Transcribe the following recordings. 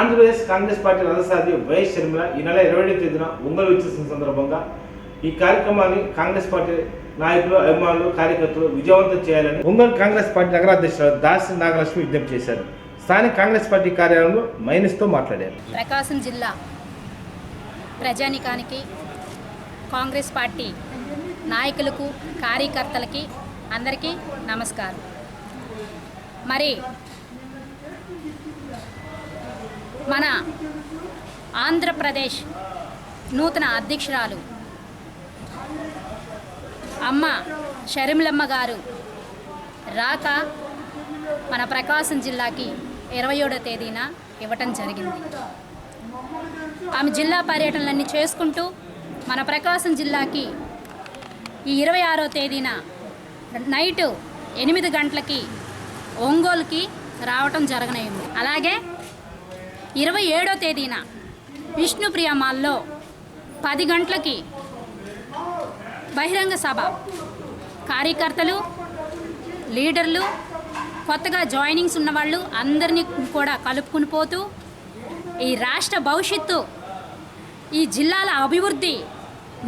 Andhra Pradesh Congress party రథసాది YS Sharmila ఈ నెల ఇరవై తేదీన ఒంగోలు వచ్చేసిన సందర్భంగా ఈ కార్యక్రమాన్ని కాంగ్రెస్ పార్టీ నాయకులు అభిమానులు కార్యకర్తలు విజయవంతం చేయాలని ఒంగోలు కాంగ్రెస్ పార్టీ నగర దాసి నాగలక్ష్మి విజ్ఞప్తి చేశారు. స్థానిక కాంగ్రెస్ పార్టీ కార్యాలయంలో మైనస్తో మాట్లాడారు. ప్రకాశం జిల్లా ప్రజానికానికి కాంగ్రెస్ పార్టీ నాయకులకు కార్యకర్తలకి అందరికీ నమస్కారం. మరి మన ఆంధ్రప్రదేశ్ నూతన అధ్యక్షురాలు అమ్మ షర్మిలమ్మ గారు రాక మన ప్రకాశం జిల్లాకి ఇరవై ఏడో తేదీన ఇవ్వటం జరిగింది. ఆమె జిల్లా పర్యటనలన్నీ చేసుకుంటూ మన ప్రకాశం జిల్లాకి ఈ ఇరవై ఆరో తేదీన నైటు ఎనిమిది గంటలకి ఒంగోలుకి రావటం జరగనయింది అలాగే ఇరవై ఏడో తేదీన విష్ణుప్రియ మాల్లో పది గంటలకి బహిరంగ సభ. కార్యకర్తలు లీడర్లు కొత్తగా జాయినింగ్స్ ఉన్నవాళ్ళు అందరినీ కూడా కలుపుకుని పోతూ ఈ రాష్ట్ర భవిష్యత్తు ఈ జిల్లాల అభివృద్ధి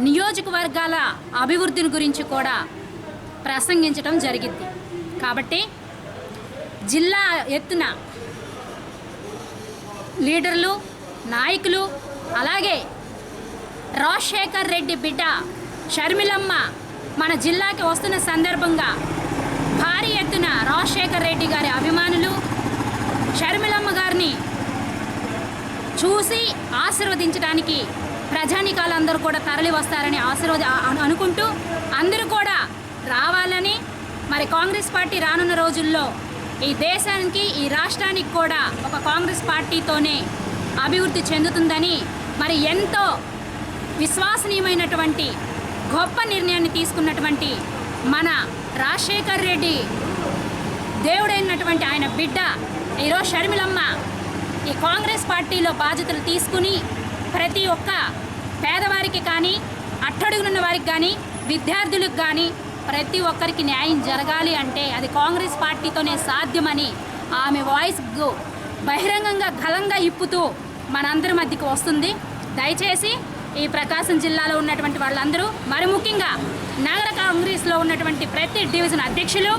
నియోజకవర్గాల అభివృద్ధిని గురించి కూడా ప్రసంగించడం జరిగింది. కాబట్టి జిల్లా ఎత్తున లీడర్లు నాయకులు అలాగే రాజశేఖర్ రెడ్డి బిడ్డ షర్మిలమ్మ మన జిల్లాకి వస్తున్న సందర్భంగా భారీ ఎత్తున రాజశేఖర్ రెడ్డి గారి అభిమానులు షర్మిలమ్మ గారిని చూసి ఆశీర్వదించడానికి ప్రజానికాలందరూ కూడా తరలి వస్తారని ఆశీర్వద అనుకుంటూ అందరూ కూడా రావాలని మరి కాంగ్రెస్ పార్టీ రానున్న రోజుల్లో ఈ దేశానికి ఈ రాష్ట్రానికి కూడా ఒక కాంగ్రెస్ పార్టీతోనే అభివృద్ధి చెందుతుందని మరి ఎంతో విశ్వసనీయమైనటువంటి గొప్ప నిర్ణయాన్ని తీసుకున్నటువంటి మన రాజశేఖర్ రెడ్డి దేవుడైనటువంటి ఆయన బిడ్డ ఈరోజు షర్మిలమ్మ ఈ కాంగ్రెస్ పార్టీలో బాధ్యతలు తీసుకుని ప్రతి ఒక్క పేదవారికి కానీ అట్టడుగునున్న వారికి కానీ విద్యార్థులకు కానీ ప్రతి ఒక్కరికి న్యాయం జరగాలి అంటే అది కాంగ్రెస్ పార్టీతోనే సాధ్యమని ఆమె వాయిస్ బహిరంగంగా గలంగా ఇప్పుతూ మనందరి మధ్యకి వస్తుంది. దయచేసి ఈ ప్రకాశం జిల్లాలో ఉన్నటువంటి వాళ్ళందరూ మరి ముఖ్యంగా నగర కాంగ్రెస్లో ఉన్నటువంటి ప్రతి డివిజన్ అధ్యక్షులు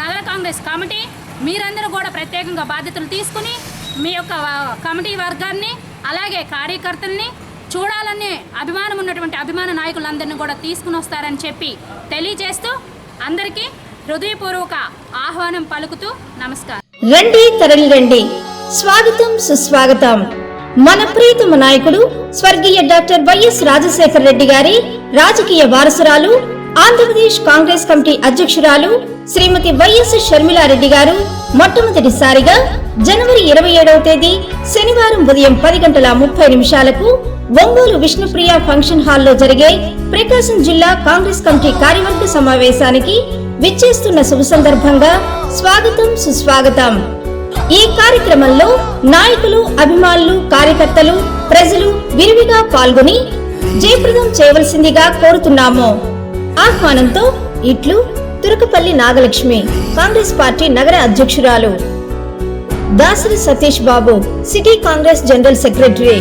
నగర కాంగ్రెస్ కమిటీ మీరందరూ కూడా ప్రత్యేకంగా బాధ్యతలు తీసుకుని మీ యొక్క కమిటీ వర్గాన్ని అలాగే కార్యకర్తల్ని చూడాలనే అభిమానం ఉన్నటువంటి అభిమాన నాయకులందరినీ కూడా తీసుకుని వస్తారని చెప్పి తెలియజేస్తూ అందరికీ హృదయపూర్వక ఆహ్వానం పలుకుతూ నమస్కారం. రండి తరలి రండి. స్వాగతం సుస్వాగతం. మన ప్రీతమ నాయకుడు స్వర్గీయ డాక్టర్ వైఎస్ రాజశేఖర రెడ్డి గారి రాజకీయ వారసురాలు ఆంధ్రప్రదేశ్ కాంగ్రెస్ కమిటీ అధ్యక్షురాలు శ్రీమతి వైఎస్ షర్మిలారెడ్డి గారు మొట్టమొదటిసారిగా జనవరి ఇరవై ఏడవ తేదీ శనివారం ఉదయం పది గంటల ముప్పై నిమిషాలకు ఒంగోలు విష్ణుప్రియ ఫంక్షన్ హాల్లో జరిగే ప్రకాశం జిల్లా కాంగ్రెస్ కమిటీ కార్యవర్గ సమావేశానికి విచ్చేస్తున్న శుభ సందర్భంగా స్వాగతం సుస్వాగతం. ఈ కార్యక్రమంలో నాయకులు అభిమానులు కార్యకర్తలు ప్రజలు విరివిగా పాల్గొని జయప్రదం చేయవలసిందిగా కోరుతున్నాము. ఆహ్వానంతో ఇట్లు తురకపల్లి నాగలక్ష్మి కాంగ్రెస్ పార్టీ నగర అధ్యక్షురాలు. Dasari Satish Babu city Congress general secretary.